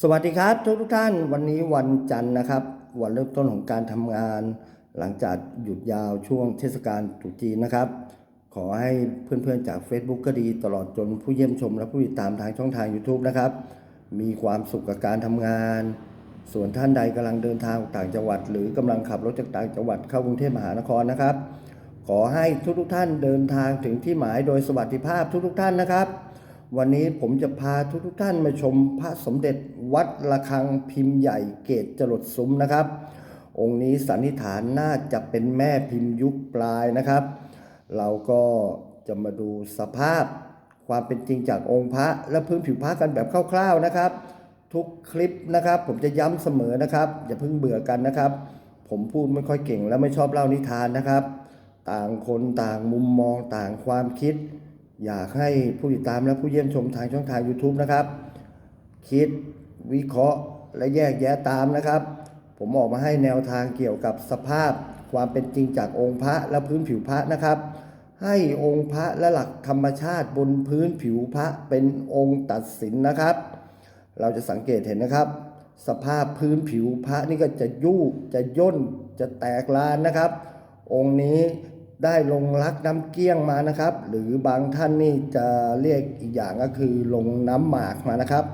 สวัสดีครับทุกทุกท่านวันนี้วันจันทร์นะครับ วันเริ่มต้นของการทำงาน หลังจากหยุดยาวช่วงเทศกาลตรุษจีนนะครับ ขอให้เพื่อนๆจาก Facebook ก็ดีตลอดจนผู้เยี่ยมชมและผู้ติดตามทางช่องทาง YouTube นะครับ มีความสุขกับการทำงาน ส่วนท่านใดกำลังเดินทางต่างจังหวัด หรือกำลังขับรถจากต่างจังหวัดเข้ากรุงเทพมหานครนะครับ ขอให้ทุกๆท่านเดินทางถึงที่หมายโดยสวัสดิภาพทุกๆท่านนะครับ วันนี้ผมจะพาทุกๆท่านมาชมพระสมเด็จวัดระฆังพิมพ์ใหญ่เกตจรดซุ้มนะครับ องค์นี้สันนิษฐานน่าจะเป็นแม่พิมพ์ยุคปลายนะครับ เราก็จะมาดูสภาพความเป็นจริงจากองค์พระและพื้นผิวพระกันแบบคร่าวๆนะครับ ทุกคลิปนะครับ ผมจะย้ำเสมอนะครับ อย่าเพิ่งเบื่อกันนะครับ ผมพูดไม่ค่อยเก่งและไม่ชอบเล่านิทานนะครับ ต่างคนต่างมุมมองต่างความคิด อยากให้ผู้ติดตามและผู้เยี่ยมชมทางช่องทาง YouTube นะครับ คิดวิเคราะห์และแยกแยะตามนะครับ ผมออกมาให้แนวทางเกี่ยวกับสภาพความเป็นจริงจากองค์พระและพื้นผิวพระนะครับ ให้องค์พระและหลักธรรมชาติบนพื้นผิวพระเป็นองค์ตัดสินนะครับ เราจะสังเกตเห็นนะครับ สภาพพื้นผิวพระนี่ก็จะยุบจะย่นจะแตกลานนะครับ องค์นี้ ได้ลงรักน้ำเกี้ยงมานะครับ หรือบางท่านนี่จะเรียกอีกอย่างก็คือลงน้ำหมากมานะครับ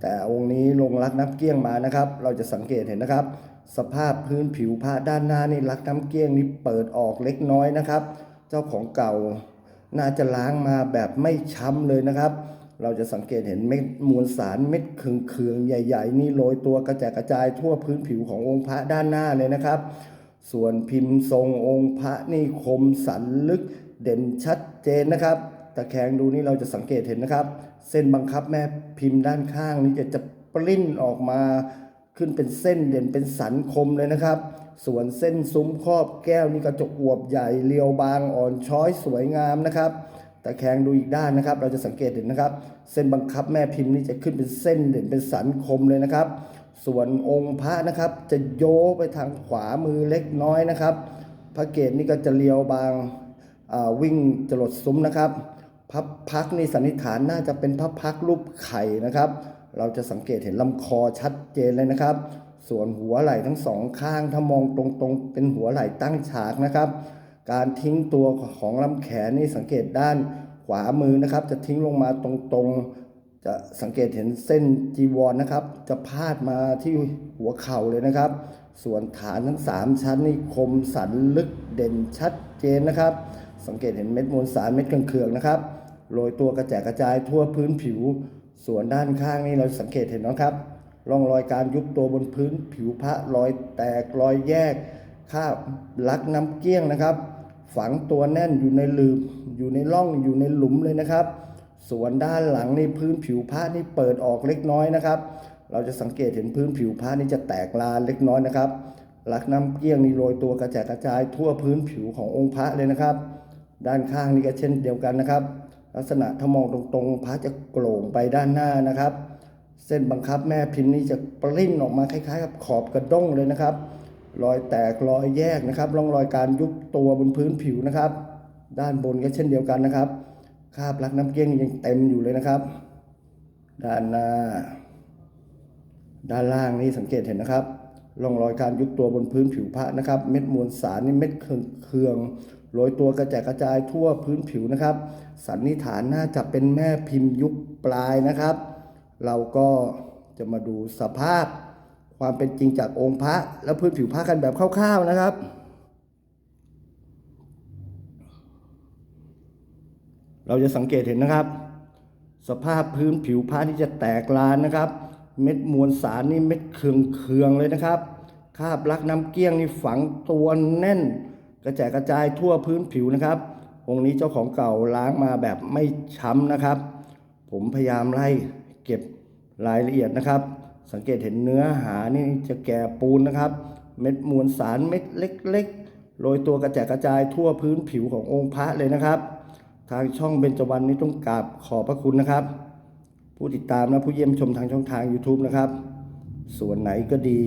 แต่องค์นี้ลงรักน้ำเกี้ยงมานะครับ เราจะสังเกตเห็นนะครับ สภาพพื้นผิวพระด้านหน้านี่รักน้ำเกี้ยงนี่เปิดออกเล็กน้อยนะครับ เจ้าของเก่าน่าจะล้างมาแบบไม่ช้ำเลยนะครับ เราจะสังเกตเห็นเม็ดมวลสารเม็ดเคืองๆใหญ่ ๆ นี่โรยตัวกระจายกระจายทั่วพื้นผิวขององค์พระด้านหน้าเลยนะครับ ส่วนพิมพ์ทรงองค์พระนี่คมสันลึกเด่นชัดเจนนะครับ ตะแคงดูนี่เราจะสังเกตเห็นนะครับ เส้นบังคับแม่พิมพ์ด้านข้างนี่จะจะปริ้นออกมาขึ้นเป็นเส้นเด่นเป็นสันคมเลยนะครับ ส่วนเส้นซุ้มครอบแก้วนี่ก็จะอวบใหญ่เรียวบางอ่อนช้อยสวยงามนะครับต่แคงดูอีกด้านนะครับ เราจะสังเกตเห็นนะครับ เส้นบังคับแม่พิมพ์นี่จะขึ้นเป็นเส้นเด่นเป็นสันคมเลยนะครับ ส่วนองค์พระนะครับ จะโยไปทางขวามือเล็กน้อยนะครับ พระเกศนี่ก็จะเรียวบางาวิ่งจรดซุ้มนะครับพับพักนี่สันนิษฐานน่าจะเป็นพับพักรูปไข่นะครับ เราจะสังเกตเห็นลำคอชัดเจนเลยนะครับ ส่วนหัวไหล่ทั้งสองข้างถ้ามองตรงๆ เป็นหัวไหล่ตั้งฉากนะครับ การทิ้งตัวของลำแขนนี่สังเกตด้านขวามือนะครับ จะทิ้งลงมาตรงๆ จะสังเกตเห็นเส้นจีวรนะครับ จะพาดมาที่หัวเข่าเลยนะครับ ส่วนฐานทั้ง 3 ชั้นนี่คมสันลึกเด่นชัดเจนนะครับ สังเกตเห็นเม็ดมวลสารเม็ดเคืองนะครับโรยตัวกระแจกกระจายทั่วพื้นผิว ส่วนด้านข้างนี่เราสังเกตเห็นนะครับร่องรอยการยุบตัวบนพื้นผิวพระรอยแตกรอยแยกคาบลักน้ำเกี้ยงนะครับ ฝังตัวแน่นอยู่ในหลืบอยู่ในร่องอยู่ในหลุมเลยนะครับ ส่วนด้านหลังนี่พื้นผิวพระนี่เปิดออกเล็กน้อยนะครับ เราจะสังเกตเห็นพื้นผิวพระนี่จะแตกลานเล็กน้อยนะครับลักน้ำเกี้ยงนี่โรยตัวกระจายกระจายทั่วพื้นผิวขององค์พระเลยนะครับ ด้านข้างนี่ก็เช่นเดียวกันนะครับ ลักษณะถ้ามองตรงๆพระจะโกร่งไปด้านหน้านะครับ เส้นบังคับแม่พิมพ์นี่จะปริ้นออกมาคล้ายๆ กับขอบกระด้งเลยนะครับรอยแตกรอยแยกนะครับร่องรอยการยุบตัวบนพื้นผิวนะครับ ด้านบนก็เช่นเดียวกันนะครับ คราบลักน้ำเกี้ยงยังเต็มอยู่เลยนะครับ ด้านหน้า ด้านล่างนี่สังเกตเห็นนะครับร่องรอยการยุบตัวบนพื้นผิวพระนะครับ เม็ดมวลสารนี่เม็ดเคืองโรยตัวกระจายกระจายทั่วพื้นผิวนะครับ สันนิษฐานน่าจะเป็นแม่พิมพ์ยุคปลายนะครับ เราก็จะมาดูสภาพความเป็นจริงจากองค์พระและพื้นผิวพระกันแบบคร่าวๆนะครับ เราจะสังเกตเห็นนะครับ สภาพพื้นผิวพระที่จะแตกลานนะครับ เม็ดมวลสารนี่เม็ดเคืองๆเลยนะครับคาบลักน้ำเกี้ยงนี่ฝังตัวแน่น กระจายกระจายทั่วพื้นผิวนะครับองค์นี้เจ้าของเก่าล้างมาแบบไม่ช้ำนะครับ ผมพยายามไล่เก็บรายละเอียดนะครับ สังเกตเห็นเนื้อหานี่จะแก่ปูนนะครับ เม็ดมวลสารเม็ดเล็กๆโรยตัวกระจายกระจายทั่วพื้นผิวขององค์พระเลยนะครับ ทางช่องเบญจวรรณนี่ต้องกราบขอบพระคุณนะครับ ผู้ติดตามและผู้เยี่ยมชมทางช่องทาง YouTube นะครับ ส่วนไหนก็ดี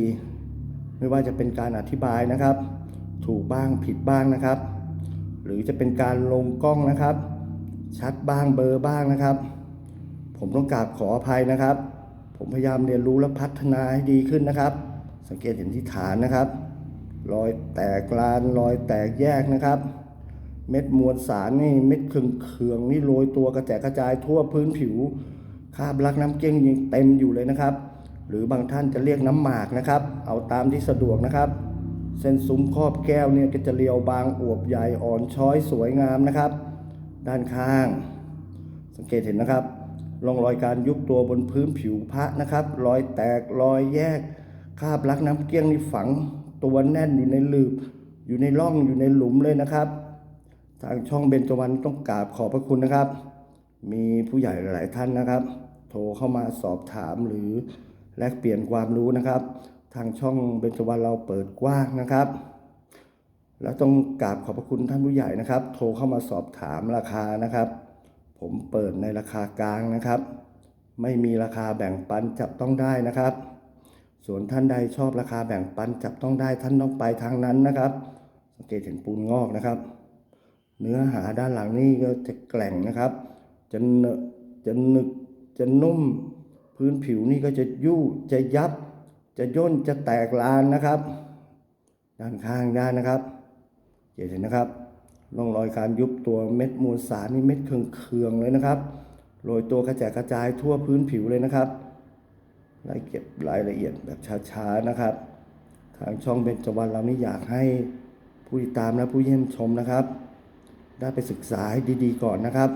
ไม่ว่าจะเป็นการอธิบายนะครับ ถูกบ้างผิดบ้างนะครับ หรือจะเป็นการลงกล้องนะครับ ชัดบ้างเบลอร์บ้างนะครับ ผมต้องกราบขออภัยนะครับ ผมพยายามเรียนรู้และพัฒนาให้ดีขึ้นนะครับ สังเกตเห็นที่ฐานนะครับ รอยแตกลานรอยแตกแยกนะครับ เม็ดมวลสารนี่เม็ดเคืองๆนี่โรยตัวกระแจกกระจายทั่วพื้นผิวคาบลักน้ำเก้งยังเต็มอยู่เลยนะครับ หรือบางท่านจะเรียกน้ำหมากนะครับ เอาตามที่สะดวกนะครับ เส้นซุ้มครอบแก้วเนี่ยก็จะเรียวบางอวบใหญ่อ่อนช้อยสวยงามนะครับ ด้านข้าง สังเกตเห็นนะครับร่องรอยการยุบตัวบนพื้นผิวพระนะครับ รอยแตกรอยแยกคาบลักน้ำเกี้ยงนี่ฝัง ตัวแน่นอยู่ในหลืบอยู่ในร่องอยู่ในหลุมเลยนะครับ ทางช่องเบญจวรรณต้องกราบขอบพระคุณนะครับ มีผู้ใหญ่หลายท่านนะครับ โทรเข้ามาสอบถามหรือแลกเปลี่ยนความรู้นะครับ ทางช่องเบญจวรรณเราเปิดกว้างนะครับ แล้วต้องกราบขอบพระคุณท่านผู้ใหญ่นะครับ โทรเข้ามาสอบถามราคานะครับ ผมเปิดในราคากลางนะครับ ไม่มีราคาแบ่งปันจับต้องได้นะครับ ส่วนท่านใดชอบราคาแบ่งปันจับต้องได้ท่านต้องไปทางนั้นนะครับ สังเกตเห็นปูนงอกนะครับ เนื้อหาด้านหลังนี่ก็จะแกร่งนะครับจะเนอะจะหนึกจะนุ่ม พื้นผิวนี่ก็จะยุ่จะยับ จะย่นจะแตกลานนะครับ ด้านข้างด้านนะครับเห็นนะครับร่องรอยการยุบตัวเม็ดมวลสารนี่เม็ดเคืองๆเลยนะครับโรยตัวกระจายกระจายทั่วพื้นผิวเลยนะครับรายเก็บรายละเอียดแบบช้าๆนะครับ ทางช่องเบญจวรรณเรานี่อยากให้ผู้ติดตามและผู้เยี่ยมชมนะครับ ได้ไปศึกษาให้ดีๆก่อนนะครับ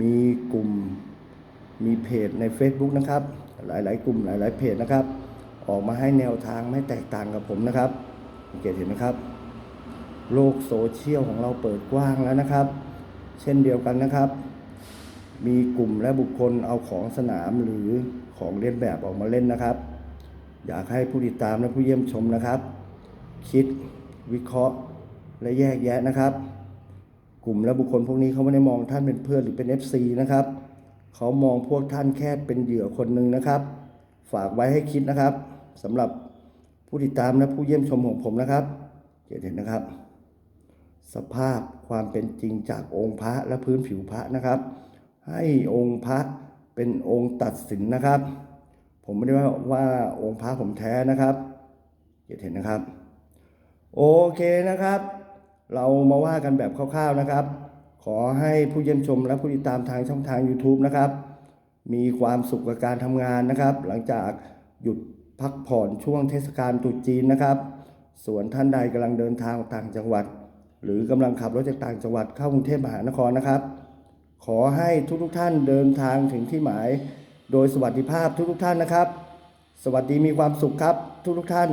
มีกลุ่มมีเพจใน Facebook นะครับ หลายๆ กลุ่มหลาย ๆ เพจนะครับ ออกมาให้แนวทางไม่แตกต่างกับผมนะครับสังเกตเห็นนะครับ โลกโซเชียลของเราเปิดกว้างแล้วนะครับ เช่นเดียวกันนะครับ มีกลุ่มและบุคคลเอาของสนามหรือของเลียนแบบออกมาเล่นนะครับ อยากให้ผู้ติดตามและผู้เยี่ยมชมนะครับ คิดวิเคราะห์และแยกแยะนะครับ กลุ่มและบุคคลพวกนี้เขาไม่ได้มองท่านเป็นเพื่อนหรือเป็น FC นะครับเขามองพวกท่านแค่เป็นเหยื่อคนหนึ่งนะครับ ฝากไว้ให้คิดนะครับสำหรับผู้ติดตามและผู้เยี่ยมชมของผมนะครับเห็นนะครับ สภาพความเป็นจริงจากองค์พระและพื้นผิวพระนะครับ ให้องค์พระเป็นองค์ตัดสินนะครับ ผมไม่ได้ว่าว่าองค์พระผมแท้นะครับเห็นนะครับ โอเคนะครับ เรามาว่ากันแบบคร่าวๆนะครับ ขอให้ผู้เยี่ยมชมและผู้ติดตามทางช่องทาง YouTube นะครับ มีความสุขกับการทำงานนะครับ หลังจากหยุดพักผ่อนช่วงเทศกาลตรุษจีนนะครับ ส่วนท่านใดกำลังเดินทางต่างจังหวัด หรือกำลังขับรถจากต่างจังหวัดเข้ากรุงเทพมหานครนะครับ ขอให้ทุกๆท่านเดินทางถึงที่หมาย โดยสวัสดิภาพทุกๆท่านนะครับ สวัสดีมีความสุขครับทุกๆท่าน